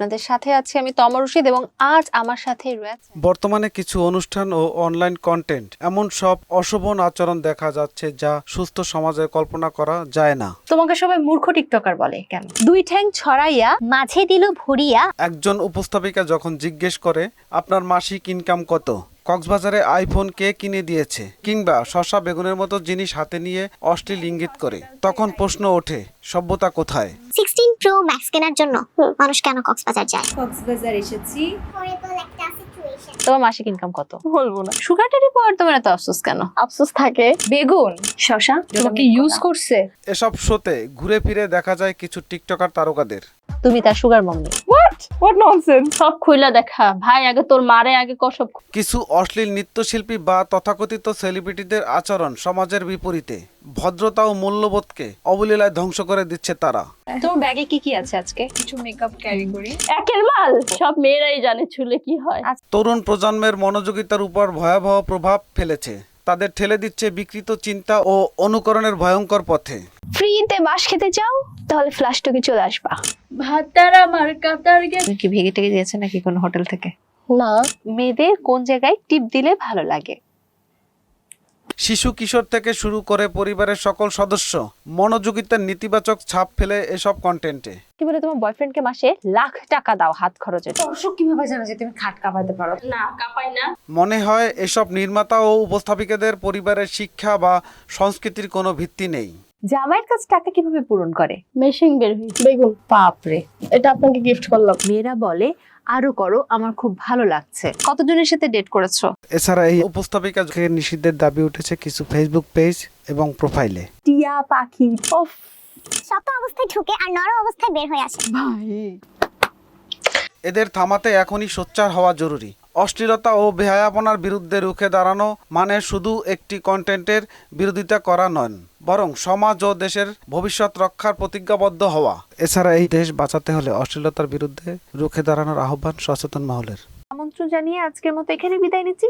আপনাদের সাথে আছি আমি তমর রশিদ এবং আজ আমার সাথে রয়েছে বর্তমানে কিছু অনুষ্ঠান ও অনলাইন কন্টেন্ট এমন সব অশোভন আচরণ দেখা যাচ্ছে যা সুস্থ সমাজে কল্পনা করা যায় না। তোমাকে সবাই মূর্খ টিকটকার বলে কেন? দুই ঠ্যাং ছড়াইয়া মাঝে দিল ভরিয়া। একজন উপস্থাপিকা যখন জিজ্ঞেস করে আপনার মাসিক ইনকাম কত? কক্সবাজারে আইফোন কে কিনে দিয়েছে? কিংবা শশা বেগুনের মতো জিনিস হাতে নিয়ে অশ্লীল ইঙ্গিত করে তখন প্রশ্ন ওঠে সভ্যতা কোথায়? প্রো ম্যাক্স কেনার জন্য মানুষ কেন কক্সবাজার যায়? কক্সবাজার এসেছি। তোমার মাসিক ইনকাম কত? বলব না। সুগার টেরি পাওয়ার তোমার এত আফসোস কেন? আফসোস থাকে। বেগুন। শশা তোমাকে ইউজ করছে? এসব শোতে ঘুরে ফিরে দেখা যায় কিছু টিকটকার তারকাদের। তুমি তার sugar mommy what what nonsense সব খুইলা দেখা। ভাই আগে তোর মারে আগে কসব কিছু অশ্লীল নৃত্যশিল্পী বা তথাকথিত সেলিব্রিটিদের আচরণ সমাজের বিপরীতে ভদ্রতা ও মূল্যবোধকে অবলীলায় ধ্বংস করে দিচ্ছে তারা। তোমার ব্যাগে কি কি আছে আজকে? কিছু মেকআপ ক্যারি করি একের মাল! সব মেয়েরাই জানে চুলে কি হয়। তরুণ প্রজন্মের মনোযোগিতার উপর ভয়াবহ প্রভাব ফেলেছে। তাদের ঠেলে দিচ্ছে বিকৃত চিন্তা ও অনুকরণের ভয়ঙ্কর পথে। ফ্রিতে বাস খেতে চাও? তাহলে ফ্লাশ টকে চলে আসবা। ভাতার আমার কাতার গে তুমি কি ভেগে টেগে দিয়েছে নাকি কোনো হোটেল থেকে? না। মেয়েদের কোন জায়গায় টিপ দিলে ভালো লাগে? শিশু কিশোর থেকে শুরু করে পরিবারের সকল সদস্য মনোযোগিতার নেতিবাচক ছাপ ফেলে এসব কন্টেন্টে কি বলে তোমার বয়ফ্রেন্ডকে মাসে লাখ টাকা দাও হাত খরচের দর্শক কীভাবে জানো যে তুমি খাট কাঁপাতে পারো? না কাপাই না। মনে হয় এসব নির্মাতা ও উপস্থাপিকাদের পরিবারের শিক্ষা বা সংস্কৃতির কোনো ভিত্তি নেই। জামাইয়ের কাছে টাকা কীভাবে পূরণ করে? মেশিং বের বেগুন। বাপরে। এটা আপনাকে গিফট করলাম। মেয়েরা বলে আরও করো আমার খুব ভালো লাগছে। কতজনের সাথে ডেট করেছ? এছাড়া এই উপস্থাপিকা নিষিদ্ধের দাবি উঠেছে কিছু ফেসবুক পেজ এবং প্রোফাইলে টিয়া পাখি ওফ শক্ত অবস্থায় ঢুকে আর নরম অবস্থায় বের হয়ে আসে। ভাই। এদের থামাতে এখনই সোচ্চার হওয়া জরুরি। অশ্লীলতা ও বেহায়াপনার বিরুদ্ধে রুখে দাঁড়ানো মানে শুধু একটি কন্টেন্টের বিরোধিতা করা নয়। বরং সমাজ ও দেশের ভবিষ্যৎ রক্ষার প্রতিজ্ঞাবদ্ধ হওয়া। এছাড়া এই দেশ বাঁচাতে হলে অশ্লীলতার বিরুদ্ধে রুখে দাঁড়ানোর আহ্বান সচেতন মহলের। আমন্ত্রণ জানিয়ে আজকের মতো এখানে বিদায় নিচ্ছি।